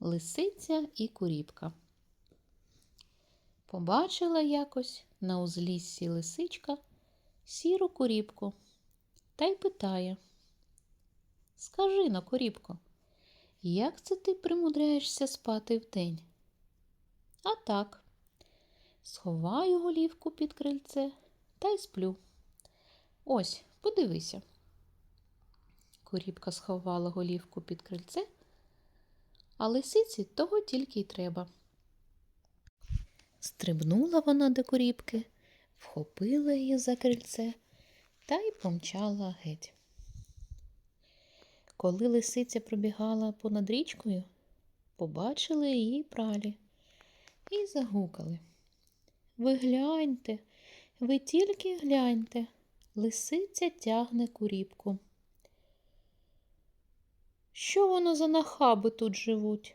Лисиця і куріпка. Побачила якось на узліссі лисичка сіру куріпку та й питає. Скажи на куріпко, як це ти примудряєшся спати вдень? А так, сховаю голівку під крильце та й сплю. Ось, подивися. Куріпка сховала голівку під крильце, а лисиці того тільки й треба. Стрибнула вона до куріпки, вхопила її за крильце та й помчала геть. Коли лисиця пробігала понад річкою, побачили її пралі і загукали. Ви гляньте, ви тільки гляньте, лисиця тягне куріпку. Що воно за нахаби тут живуть?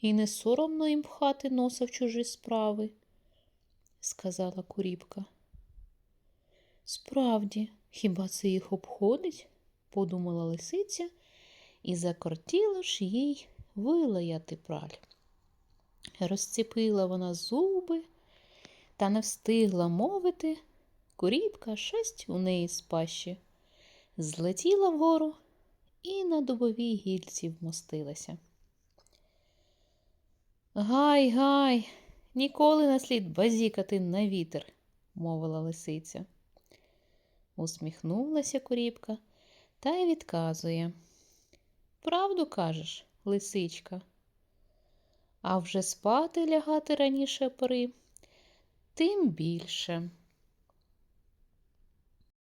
І не соромно їм пхати носа в чужі справи, сказала куріпка. Справді, хіба це їх обходить? подумала лисиця, і закортіло ж їй вилаяти праль. Розціпила вона зуби та не встигла мовити, куріпка шесть у неї з пащі, злетіла вгору і на дубовій гільці вмостилася. Гай, гай, ніколи не слід базікати на вітер, мовила лисиця. Усміхнулася куріпка та й відказує. Правду кажеш, лисичка. А вже спати лягати раніше пори, тим більше.